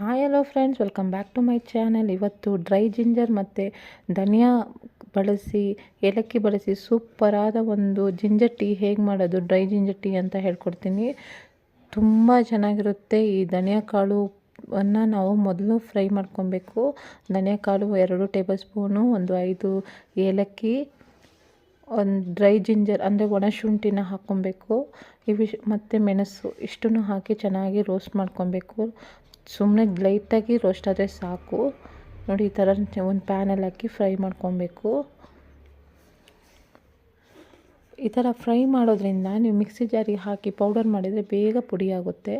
Hi hello friends welcome back to my channel ಇವತ್ತು dry ginger ಮತ್ತು ಧನಿಯಾ ಬಳಸಿ, ಏಲಕ್ಕಿ ಬಳಸಿ ಸೂಪರಾದ ಒಂದು ಜಿಂಜರ್ ಟೀ ಹೇಗೆ ಮಾಡೋದು ಡ್ರೈ ಜಿಂಜರ್ ಟೀ ಅಂತ ಹೇಳ್ಕೊಡ್ತೀನಿ. ತುಂಬ ಚೆನ್ನಾಗಿರುತ್ತೆ ಈ ಧನಿಯಾ ಕಾಳು ಅನ್ನು ನಾವು ಮೊದಲು ಫ್ರೈ ಮಾಡ್ಕೊಬೇಕು. ಧನಿಯಾ ಕಾಳು ಎರಡು ಟೇಬಲ್ ಸ್ಪೂನು ಒಂದು ಐದು ಏಲಕ್ಕಿ, ಒಂದು ಡ್ರೈ ಜಿಂಜರ್ ಅಂದರೆ ಒಣಶುಂಠಿನ ಹಾಕ್ಕೊಬೇಕು. ಇವಿಶ್ ಮತ್ತು ಮೆಣಸು ಇಷ್ಟನ್ನು ಹಾಕಿ ಚೆನ್ನಾಗಿ ರೋಸ್ಟ್ ಮಾಡ್ಕೊಬೇಕು. ಸುಮ್ಮನೆ ಲೈಟಾಗಿ ರೋಸ್ಟ್ ಆದರೆ ಸಾಕು. ನೋಡಿ ಈ ಥರ ಒಂದು ಪ್ಯಾನಲ್ಲಿ ಹಾಕಿ ಫ್ರೈ ಮಾಡ್ಕೊಬೇಕು. ಈ ಥರ ಫ್ರೈ ಮಾಡೋದ್ರಿಂದ ನೀವು ಮಿಕ್ಸಿ ಜಾರಿಗೆ ಹಾಕಿ ಪೌಡರ್ ಮಾಡಿದರೆ ಬೇಗ ಪುಡಿ ಆಗುತ್ತೆ.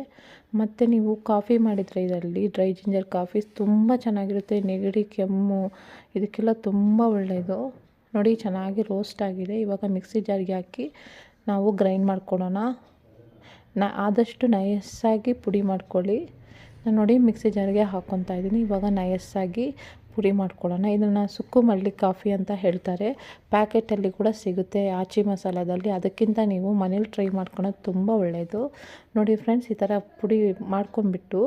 ಮತ್ತು ನೀವು ಕಾಫಿ ಮಾಡಿದರೆ ಇದರಲ್ಲಿ ಡ್ರೈ ಜಿಂಜರ್ ಕಾಫಿ ತುಂಬ ಚೆನ್ನಾಗಿರುತ್ತೆ. ನೆಗಡಿ, ಕೆಮ್ಮು, ಇದಕ್ಕೆಲ್ಲ ತುಂಬ ಒಳ್ಳೆಯದು ನೋಡಿ ಚೆನ್ನಾಗಿ ರೋಸ್ಟ್ ಆಗಿದೆ. ಇವಾಗ ಮಿಕ್ಸಿ ಜಾರಿಗೆ ಹಾಕಿ ನಾವು ಗ್ರೈಂಡ್ ಮಾಡ್ಕೊಳ್ಳೋಣ ನ ಆದಷ್ಟು ನಯಸ್ಸಾಗಿ ಪುಡಿ ಮಾಡ್ಕೊಳ್ಳಿ. ನಾನು ನೋಡಿ ಮಿಕ್ಸಿ ಜಾರಿಗೆ ಹಾಕ್ಕೊತಾ ಇದ್ದೀನಿ. ಇವಾಗ ನಯಸ್ಸಾಗಿ ಪುಡಿ ಮಾಡ್ಕೊಳ್ಳೋಣ. ಇದನ್ನು ಸುಕ್ಕು ಮಲ್ಲಿ ಕಾಫಿ ಅಂತ ಹೇಳ್ತಾರೆ. ಪ್ಯಾಕೆಟಲ್ಲಿ ಕೂಡ ಸಿಗುತ್ತೆ ಆಚಿ ಮಸಾಲದಲ್ಲಿ. ಅದಕ್ಕಿಂತ ನೀವು ಮನೇಲಿ ಟ್ರೈ ಮಾಡ್ಕೊಳೋದು ತುಂಬ ಒಳ್ಳೆಯದು ನೋಡಿ ಫ್ರೆಂಡ್ಸ್, ಈ ಥರ ಪುಡಿ ಮಾಡ್ಕೊಂಬಿಟ್ಟು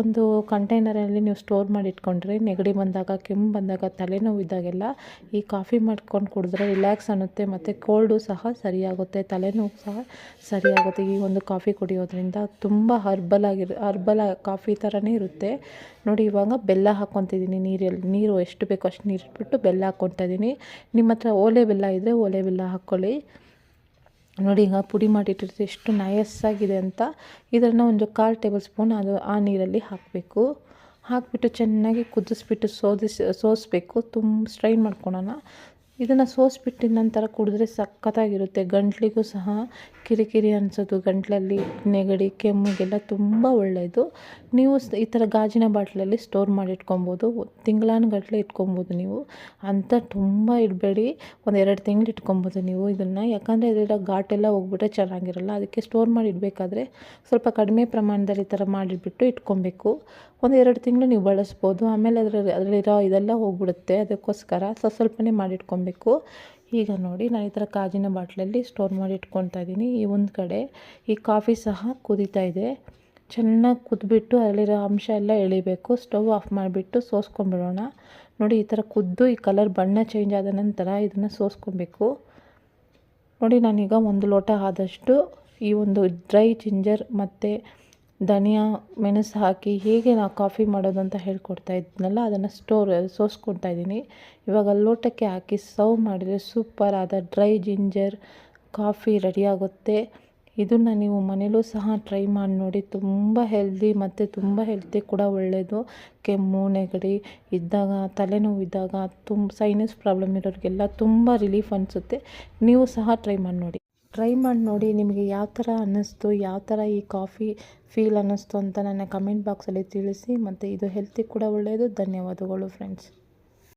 ಒಂದು ಕಂಟೈನರಲ್ಲಿ ನೀವು ಸ್ಟೋರ್ ಮಾಡಿ ಇಟ್ಕೊಂಡ್ರೆ ನೆಗಡಿ ಬಂದಾಗ, ಕೆಮ್ಮು ಬಂದಾಗ, ತಲೆನೋವು ಇದ್ದಾಗೆಲ್ಲ ಈ ಕಾಫಿ ಮಾಡ್ಕೊಂಡು ಕುಡಿದ್ರೆ ರಿಲ್ಯಾಕ್ಸ್ ಅನ್ನುತ್ತೆ ಮತ್ತು ಕೋಲ್ಡು ಸಹ ಸರಿಯಾಗುತ್ತೆ, ತಲೆನೋವು ಸಹ ಸರಿಯಾಗುತ್ತೆ. ಈ ಒಂದು ಕಾಫಿ ಕುಡಿಯೋದ್ರಿಂದ ತುಂಬ ಹರ್ಬಲ್ ಆಗಿರು, ಹರ್ಬಲ್ ಕಾಫಿ ಥರನೇ ಇರುತ್ತೆ. ನೋಡಿ ಇವಾಗ ಬೆಲ್ಲ ಹಾಕ್ಕೊತಿದ್ದೀನಿ ನೀರಲ್ಲಿ. ನೀರು ಎಷ್ಟು ಬೇಕೋ ಅಷ್ಟು ನೀರು ಇಟ್ಬಿಟ್ಟು ಬೆಲ್ಲ ಹಾಕ್ಕೊತಾ ಇದ್ದೀನಿ. ನಿಮ್ಮ ಹತ್ರ ಓಲೆ ಬೆಲ್ಲ ಇದ್ದರೆ ಓಲೆ ಬೆಲ್ಲ ಹಾಕ್ಕೊಳ್ಳಿ. ನೋಡಿ, ಈಗ ಪುಡಿ ಮಾಡಿಟ್ಟಿರ್ತೀವಿ ಎಷ್ಟು ನಯಸ್ಸಾಗಿದೆ ಅಂತ. ಇದನ್ನು ಒಂದು ಕಾಲು ಟೇಬಲ್ ಸ್ಪೂನ್ ಅದು ಆ ನೀರಲ್ಲಿ ಹಾಕಬೇಕು. ಹಾಕಿಬಿಟ್ಟು ಚೆನ್ನಾಗಿ ಕುದಿಸ್ಬಿಟ್ಟು ಸೋದಿಸಿ, ಸೋಸಬೇಕು. ತುಂಬ ಸ್ಟ್ರೈನ್ ಮಾಡ್ಕೊಳೋಣ. ಇದನ್ನು ಸೋಸಿಬಿಟ್ಟಿದ ನಂತರ ಕುಡಿದ್ರೆ ಸಖತ್ತಾಗಿರುತ್ತೆ. ಗಂಟ್ಲಿಗೂ ಸಹ ಕಿರಿಕಿರಿ ಅನಿಸೋದು. ಗಂಟ್ಲಲ್ಲಿ ನೆಗಡಿ, ಕೆಮ್ಮಿಗೆಲ್ಲ ತುಂಬ ಒಳ್ಳೆಯದು ನೀವು ಈ ಥರ ಗಾಜಿನ ಬಾಟ್ಲಲ್ಲಿ ಸ್ಟೋರ್ ಮಾಡಿ ಇಟ್ಕೊಬೋದು. ತಿಂಗಳಾನುಗಟ್ಲೆ ಇಟ್ಕೊಬೋದು ನೀವು. ಅಂತ ತುಂಬ ಇಡಬೇಡಿ. ಒಂದು ಎರಡು ತಿಂಗಳು ಇಟ್ಕೊಬೋದು ನೀವು ಇದನ್ನು. ಯಾಕಂದರೆ ಇದೆಲ್ಲ ಘಾಟೆಲ್ಲ ಹೋಗ್ಬಿಟ್ರೆ ಚೆನ್ನಾಗಿರಲ್ಲ. ಅದಕ್ಕೆ ಸ್ಟೋರ್ ಮಾಡಿ ಇಡಬೇಕಾದ್ರೆ ಸ್ವಲ್ಪ ಕಡಿಮೆ ಪ್ರಮಾಣದಲ್ಲಿ ಈ ಥರ ಮಾಡಿಬಿಟ್ಟು ಇಟ್ಕೊಬೇಕು. ಒಂದು ಎರಡು ತಿಂಗಳು ನೀವು ಬಳಸ್ಬೋದು. ಆಮೇಲೆ ಅದರಲ್ಲಿ, ಅದರಲ್ಲಿರೋ ಇದೆಲ್ಲ ಹೋಗ್ಬಿಡುತ್ತೆ. ಅದಕ್ಕೋಸ್ಕರ ಸ್ವಲ್ಪ ಸ್ವಲ್ಪನೇ ಮಾಡಿಟ್ಕೊಬೇಕು ಈಗ ನೋಡಿ, ನಾನು ಈ ಥರ ಕಾಜಿನ ಬಾಟ್ಲಲ್ಲಿ ಸ್ಟೋರ್ ಮಾಡಿ ಇಟ್ಕೊತಾ ಇದ್ದೀನಿ. ಈ ಒಂದು ಕಡೆ ಈ ಕಾಫಿ ಸಹ ಕುದೀತಾ ಇದೆ. ಚೆನ್ನಾಗಿ ಕುದ್ಬಿಟ್ಟು ಅದರಲ್ಲಿರೋ ಅಂಶ ಎಲ್ಲ ಎಳಿಬೇಕು. ಸ್ಟವ್ ಆಫ್ ಮಾಡಿಬಿಟ್ಟು ಸೋಸ್ಕೊಂಡ್ಬಿಡೋಣ. ನೋಡಿ, ಈ ಥರ ಕುದ್ದು ಈ ಕಲರ್ ಬಣ್ಣ ಚೇಂಜ್ ಆದ ನಂತರ ಇದನ್ನು ಸೋಸ್ಕೊಬೇಕು. ನೋಡಿ, ನಾನೀಗ ಒಂದು ಲೋಟ ಆದಷ್ಟು ಈ ಒಂದು ಡ್ರೈ ಜಿಂಜರ್ ಮತ್ತು ಧನಿಯಾ ಮೆಣಸು ಹಾಕಿ ಹೇಗೆ ನಾವು ಕಾಫಿ ಮಾಡೋದು ಅಂತ ಹೇಳ್ಕೊಡ್ತಾ ಇದ್ನಲ್ಲ, ಅದನ್ನು ಸ್ಟೋರ್ ಸೋಸ್ಕೊಳ್ತಾ ಇದ್ದೀನಿ. ಇವಾಗ ಲೋಟಕ್ಕೆ ಹಾಕಿ ಸರ್ವ್ ಮಾಡಿದರೆ ಸೂಪರ್ ಆದ ಡ್ರೈ ಜಿಂಜರ್ ಕಾಫಿ ರೆಡಿಯಾಗುತ್ತೆ ಇದನ್ನು ನೀವು ಮನೇಲೂ ಸಹ ಟ್ರೈ ಮಾಡಿ ನೋಡಿ, ತುಂಬ ಹೆಲ್ದಿ ಮತ್ತು ತುಂಬ ಹೆಲ್ತಿ ಕೂಡ ಒಳ್ಳೆಯದು ಕೆಮ್ಮು, ನೆಗಡಿ ಇದ್ದಾಗ, ತಲೆನೋವು ಇದ್ದಾಗ, ತುಂಬ ಸೈನಸ್ ಪ್ರಾಬ್ಲಮ್ ಇರೋರಿಗೆಲ್ಲ ತುಂಬ ರಿಲೀಫ್ ಅನಿಸುತ್ತೆ. ನೀವು ಸಹ ಟ್ರೈ ಮಾಡಿ ನೋಡಿ. ಟ್ರೈ ಮಾಡಿ ನೋಡಿ ನಿಮಗೆ ಯಾವ ಥರ ಅನ್ನಿಸ್ತು, ಯಾವ ಥರ ಈ ಕಾಫಿ ಫೀಲ್ ಅನ್ನಿಸ್ತು ಅಂತ ನನ್ನ ಕಮೆಂಟ್ ಬಾಕ್ಸಲ್ಲಿ ತಿಳಿಸಿ. ಮತ್ತು ಇದು ಹೆಲ್ತಿಗೆ ಕೂಡ ಒಳ್ಳೆಯದು ಧನ್ಯವಾದಗಳು ಫ್ರೆಂಡ್ಸ್